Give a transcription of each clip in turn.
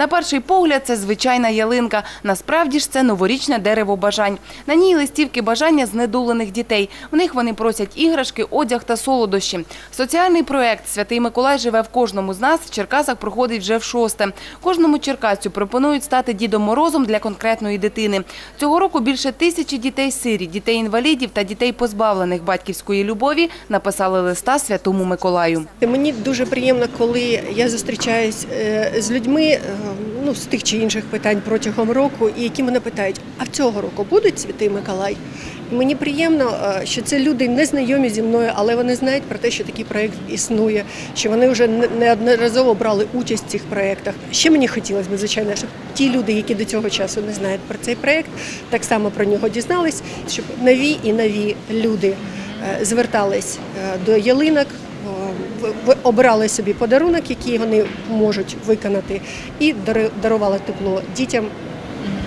На перший погляд це звичайна ялинка. Насправді ж це новорічне дерево бажань. На ній листівки бажання знедолених дітей. В них вони просять іграшки, одяг та солодощі. Соціальний проект Святий Миколай живе в кожному з нас. В Черкасах проходить вже в шосте. Кожному черкасцю пропонують стати Дідом Морозом для конкретної дитини. Цього року більше тисячі дітей-сиріт, дітей-інвалідів та дітей, позбавлених батьківської любові, написали листа Святому Миколаю. Мені дуже приємно, коли я зустрічаюсь е, з людьми е, ну, з тих чи інших питань протягом року, і які мене питають: а цього року буде Святий Миколай? І мені приємно, е, що це люди не знайомі зі мною, але вони знають про те, що такий проєкт існує, що вони вже не- неодноразово брали участь в цих проєктах. Ще мені хотілося б, звичайно, щоб ті люди, які до цього часу не знають про цей проєкт, так само про нього дізнались, щоб нові і нові люди е, звертались е, до ялинок. В- обирали собі подарунок, який вони можуть виконати, і дарували тепло дітям,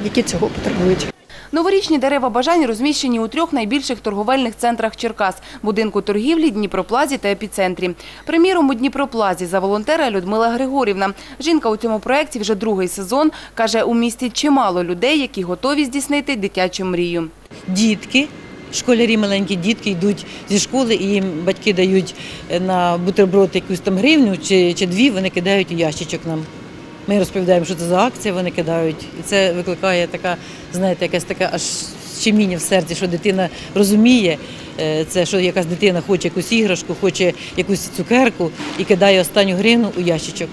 які цього потребують. Новорічні дерева бажань розміщені у трьох найбільших торговельних центрах Черкас – будинку торгівлі, Дніпроплазі та епіцентрі. Приміром, у Дніпроплазі за волонтера Людмила Григорівна. Жінка у цьому проєкті вже другий сезон. Каже, у місті чимало людей, які готові здійснити дитячу мрію. дітки. Школярі маленькі дітки йдуть зі школи, і їм батьки дають е, на бутерброд якусь там гривню чи, чи дві, вони кидають у ящичок нам. Ми розповідаємо, що це за акція, вони кидають. І це викликає така, знаєте, якась така аж щеміння в серці, що дитина розуміє е, це, що якась дитина хоче якусь іграшку, хоче якусь цукерку і кидає останню гривну у ящичок.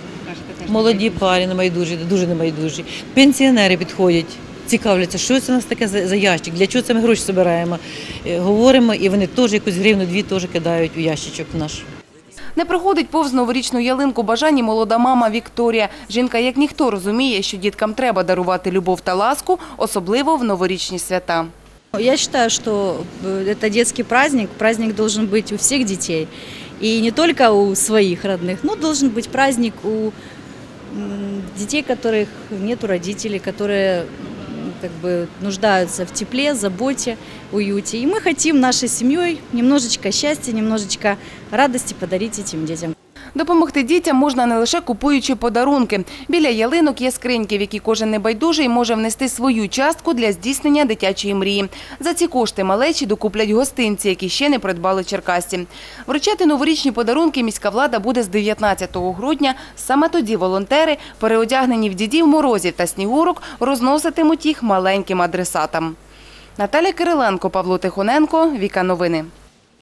Молоді парі небайдужі, дуже небайдужі. Пенсіонери підходять, цікавляться, що це у нас таке за за ящик, для чого це ми гроші збираємо. Е, Говоримо, і вони теж якусь гривну, дві теж кидають у ящичок наш. Не проходить повз новорічну ялинку бажань і молода мама Вікторія. Жінка, як ніхто, розуміє, що діткам треба дарувати любов та ласку, особливо в новорічні свята. Я считаю, что э, это детский праздник. Праздник должен быть у всех детей. И не только у своих родных, но должен быть праздник у м, детей, которых нету родителей, которые м, как бы нуждаются в тепле, заботе, уюте. И мы хотим нашей семьей немножечко счастья, немножечко радости подарить этим детям. Допомогти дітям можна не лише купуючи подарунки. Біля ялинок є скриньки, в які кожен небайдужий може внести свою частку для здійснення дитячої мрії. За ці кошти малечі докуплять гостинці, які ще не придбали черкасці. Вручати новорічні подарунки міська влада буде з 19 грудня. Саме тоді волонтери, переодягнені в дідів морозів та снігурок, розноситимуть їх маленьким адресатам. Наталя Кириленко, Павло Тихоненко, Віка Новини.